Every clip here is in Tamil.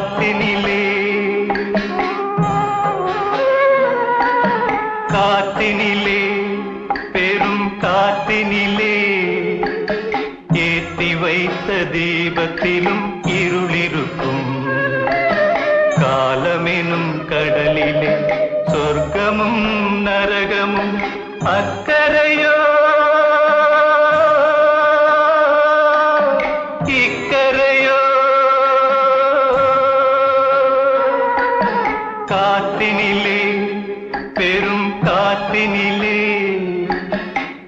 காற்றினிலே காற்றினிலே பெரும் காற்றினிலே ஏற்றி வைத்த தீபத்திலும் இருளிருக்கும். காலமெனும் கடலிலே சொர்க்கமும் நரகமும் அக்கறையோ காத்தினிலே பெரும் காத்தினிலே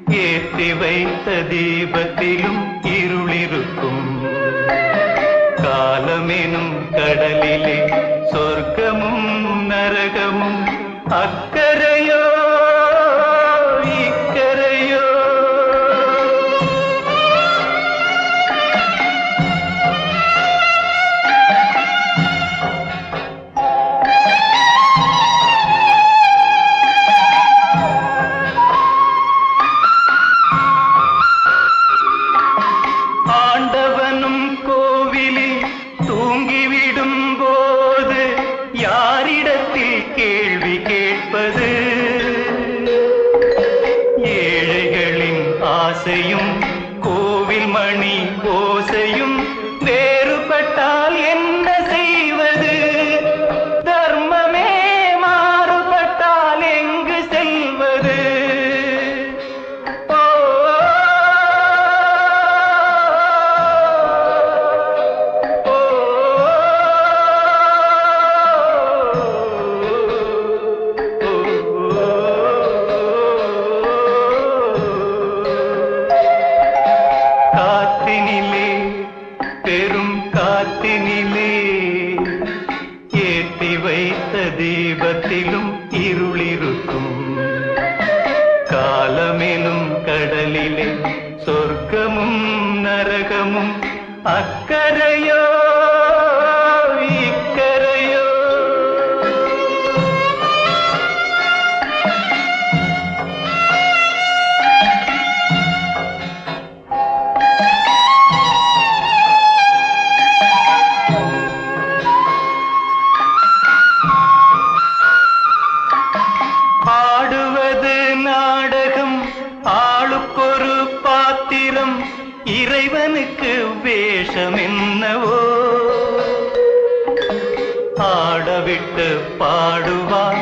ஏற்றி வைத்த தீபத்திலும் இருளிருக்கும். காலமெனும் கடலிலே சொர்க்கமும் நரகமும் அக்கரையோ காத்தினிலே பெரும் காத்தினிலே ஏற்றி வைத்த தீபத்திலும் இருளிருக்கும் காலமெனும் கடலிலே சொர்க்கமும் நரகமும் அக்கரையோ ഇവനുക്ക് വേഷമെന്നവോ ആടവിട്ട് പാടുവാൻ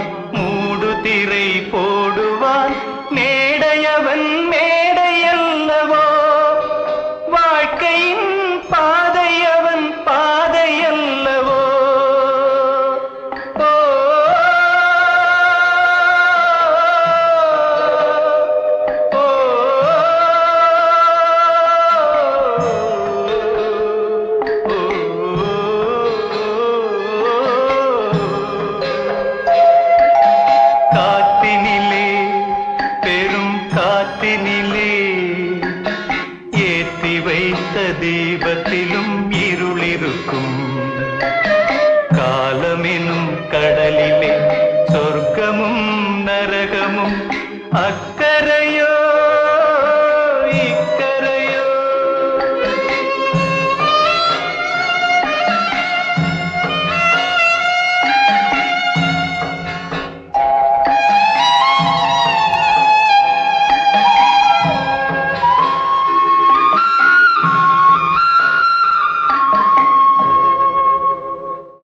வானத்தினிலே ஏற்றி வைத்த தீபத்திலும் இருளிருக்கும். காலமெனும் கடலில்